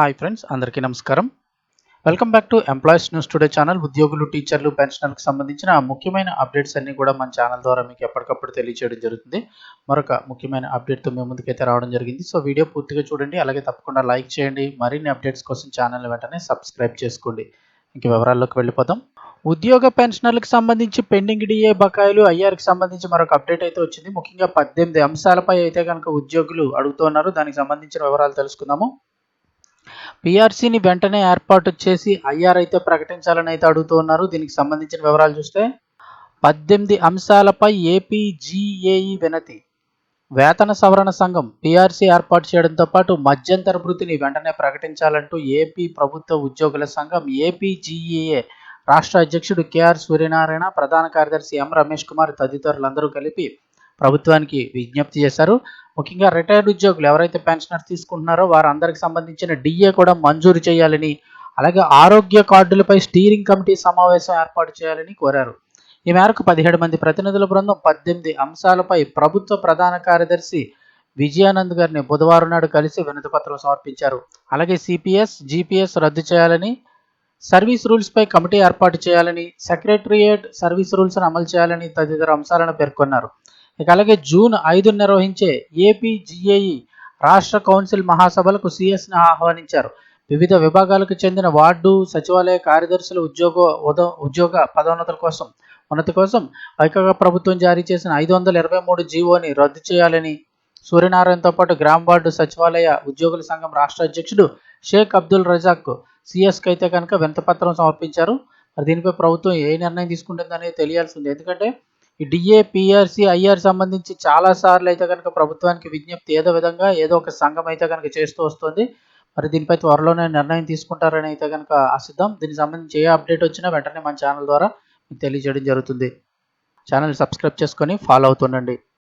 Hi friends అందరికీ నమస్కారం. Welcome back to employees news today channel ఉద్యోగులు టీచర్లు పెన్షనర్లకు సంబంధించిన ముఖ్యమైన అప్డేట్స్ అన్నీ కూడా మన ఛానల్ ద్వారా మీకు ఎప్పటికప్పుడు తెలియజేయడం జరుగుతుంది. మరొక ముఖ్యమైన అప్డేట్తో మేము ముందుకైతే రావడం జరిగింది. సో వీడియో పూర్తిగా చూడండి. అలాగే తప్పకుండా లైక్ చేయండి. మరిన్ని అప్డేట్స్ కోసం ఛానల్ వెంటనే సబ్స్క్రైబ్ చేసుకోండి. ఇంక వివరాల్లోకి వెళ్ళిపోదాం. ఉద్యోగ పెన్షనర్లకు సంబంధించి పెండింగ్ డిఏ బకాయిలు ఐఆర్కి సంబంధించి మరొక అప్డేట్ అయితే వచ్చింది. ముఖ్యంగా పద్దెనిమిది అంశాలపై అయితే కనుక ఉద్యోగులు అడుగుతున్నారు దానికి సంబంధించిన వివరాలు తెలుసుకుందాము. పిఆర్సీని వెంటనే ఏర్పాటు చేసి ఐఆర్ అయితే ప్రకటించాలని అయితే అడుగుతూ ఉన్నారు. దీనికి సంబంధించిన వివరాలు చూస్తే పద్దెనిమిది అంశాలపై ఏపీ జీఏఈ వినతి. వేతన సవరణ సంఘం పిఆర్సీ ఏర్పాటు చేయడంతో పాటు మధ్యంతర వృత్తిని వెంటనే ప్రకటించాలంటూ ఏపీ ప్రభుత్వ ఉద్యోగుల సంఘం ఏపీజీఏఏ రాష్ట్ర అధ్యక్షుడు కేఆర్ సూర్యనారాయణ ప్రధాన కార్యదర్శి ఎం రమేష్ కుమార్ తదితరులందరూ కలిపి ప్రభుత్వానికి విజ్ఞప్తి చేశారు. ముఖ్యంగా రిటైర్డ్ ఉద్యోగులు ఎవరైతే పెన్షనర్ తీసుకుంటున్నారో వారందరికి సంబంధించిన డిఏ కూడా మంజూరు చేయాలని అలాగే ఆరోగ్య కార్డులపై స్టీరింగ్ కమిటీ సమావేశం ఏర్పాటు చేయాలని కోరారు. ఈ మేరకు పదిహేడు మంది ప్రతినిధుల బృందం పద్దెనిమిది అంశాలపై ప్రభుత్వ ప్రధాన కార్యదర్శి విజయానంద్ గారిని బుధవారం నాడు కలిసి వినతిపత్రం సమర్పించారు. అలాగే సిపిఎస్ జీపీఎస్ రద్దు చేయాలని సర్వీస్ రూల్స్పై కమిటీ ఏర్పాటు చేయాలని సెక్రటరియేట్ సర్వీస్ రూల్స్ను అమలు చేయాలని తదితర అంశాలను పేర్కొన్నారు. ఇక అలాగే జూన్ ఐదు నిర్వహించే ఏపీజీఏఈ రాష్ట్ర కౌన్సిల్ మహాసభలకు సిఎస్ని ఆహ్వానించారు. వివిధ విభాగాలకు చెందిన వార్డు సచివాలయ కార్యదర్శుల ఉద్యోగ ఉద ఉద్యోగ పదోన్నతుల కోసం ఉన్నతి కోసం వైకాపా ప్రభుత్వం జారీ చేసిన ఐదు వందల ఇరవై మూడు జీవోని రద్దు చేయాలని సూర్యనారాయణతో పాటు గ్రామ వార్డు సచివాలయ ఉద్యోగుల సంఘం రాష్ట్ర అధ్యక్షుడు షేక్ అబ్దుల్ రజాక్ సిఎస్కి అయితే కనుక వింతపత్రం సమర్పించారు. మరి దీనిపై ప్రభుత్వం ఏ నిర్ణయం తీసుకుంటుందనేది తెలియాల్సింది ఎందుకంటే ఈ డిఏ పిఆర్సి ఐఆర్ సంబంధించి చాలా సార్లు అయితే కనుక ప్రభుత్వానికి విజ్ఞప్తి ఏదో విధంగా ఏదో ఒక సంఘం అయితే కనుక చేస్తూ వస్తుంది. మరి దీనిపై త్వరలోనే నిర్ణయం తీసుకుంటారని అయితే కనుక ఆశిద్దాం. దీనికి సంబంధించి ఏ అప్డేట్ వచ్చినా వెంటనే మన ఛానల్ ద్వారా మీకు తెలియజేయడం జరుగుతుంది. ఛానల్ సబ్స్క్రైబ్ చేసుకొని ఫాలో అవుతుండండి.